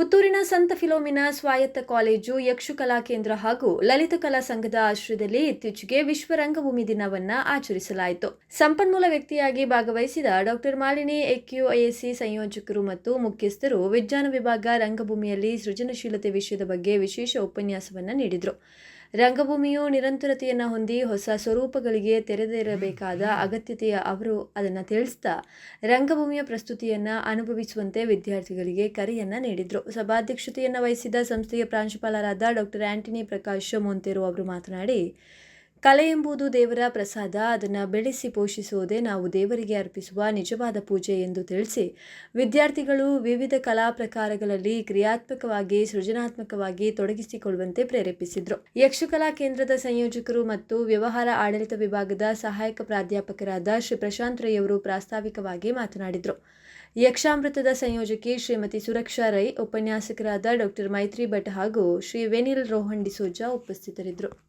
ಪುತ್ತೂರಿನ ಸಂತ ಫಿಲೋಮಿನಾ ಸ್ವಾಯತ್ತ ಕಾಲೇಜು ಯಕ್ಷಕಲಾ ಕೇಂದ್ರ ಹಾಗೂ ಲಲಿತ ಕಲಾ ಸಂಘದ ಆಶ್ರಯದಲ್ಲಿ ಇತ್ತೀಚೆಗೆ ವಿಶ್ವ ರಂಗಭೂಮಿ ದಿನವನ್ನ ಆಚರಿಸಲಾಯಿತು. ಸಂಪನ್ಮೂಲ ವ್ಯಕ್ತಿಯಾಗಿ ಭಾಗವಹಿಸಿದ ಡಾಕ್ಟರ್ ಮಾಲಿನಿ ಎಕ್ಯುಎಸಿ ಸಂಯೋಜಕರು ಮತ್ತು ಮುಖ್ಯಸ್ಥರು ವಿಜ್ಞಾನ ವಿಭಾಗ ರಂಗಭೂಮಿಯಲ್ಲಿ ಸೃಜನಶೀಲತೆ ವಿಷಯದ ಬಗ್ಗೆ ವಿಶೇಷ ಉಪನ್ಯಾಸವನ್ನು ನೀಡಿದರು. ರಂಗಭೂಮಿಯು ನಿರಂತರತೆಯನ್ನು ಹೊಂದಿ ಹೊಸ ಸ್ವರೂಪಗಳಿಗೆ ತೆರೆದಿರಬೇಕಾದ ಅಗತ್ಯತೆಯ ಅವರು ಅದನ್ನು ತಿಳಿಸ್ತಾ ರಂಗಭೂಮಿಯ ಪ್ರಸ್ತುತಿಯನ್ನು ಅನುಭವಿಸುವಂತೆ ವಿದ್ಯಾರ್ಥಿಗಳಿಗೆ ಕರೆಯನ್ನು ನೀಡಿದರು. ಸಭಾಧ್ಯಕ್ಷತೆಯನ್ನು ವಹಿಸಿದ ಸಂಸ್ಥೆಯ ಪ್ರಾಂಶುಪಾಲರಾದ ಡಾಕ್ಟರ್ ಆಂಟನಿ ಪ್ರಕಾಶ್ ಮೊಂತೇರು ಅವರು ಮಾತನಾಡಿ ಕಲೆ ಎಂಬುದು ದೇವರ ಪ್ರಸಾದ. ಅದನ್ನು ಬೆಳೆಸಿ ಪೋಷಿಸುವುದೇ ನಾವು ದೇವರಿಗೆ ಅರ್ಪಿಸುವ ನಿಜವಾದ ಪೂಜೆ ಎಂದು ತಿಳಿಸಿ, ವಿದ್ಯಾರ್ಥಿಗಳು ವಿವಿಧ ಕಲಾ ಪ್ರಕಾರಗಳಲ್ಲಿ ಕ್ರಿಯಾತ್ಮಕವಾಗಿ, ಸೃಜನಾತ್ಮಕವಾಗಿ ತೊಡಗಿಸಿಕೊಳ್ಳುವಂತೆ ಪ್ರೇರೇಪಿಸಿದರು. ಯಕ್ಷಕಲಾ ಕೇಂದ್ರದ ಸಂಯೋಜಕರು ಮತ್ತು ವ್ಯವಹಾರ ಆಡಳಿತ ವಿಭಾಗದ ಸಹಾಯಕ ಪ್ರಾಧ್ಯಾಪಕರಾದ ಶ್ರೀ ಪ್ರಶಾಂತ್ ರೈ ಅವರು ಪ್ರಾಸ್ತಾವಿಕವಾಗಿ ಮಾತನಾಡಿದರು. ಯಕ್ಷಾಮೃತದ ಸಂಯೋಜಕಿ ಶ್ರೀಮತಿ ಸುರಕ್ಷಾ ರೈ, ಉಪನ್ಯಾಸಕರಾದ ಡಾಕ್ಟರ್ ಮೈತ್ರಿ ಭಟ್ ಹಾಗೂ ಶ್ರೀ ವೆನಿಲ್ ರೋಹನ್ ಡಿಸೋಜಾ ಉಪಸ್ಥಿತರಿದ್ದರು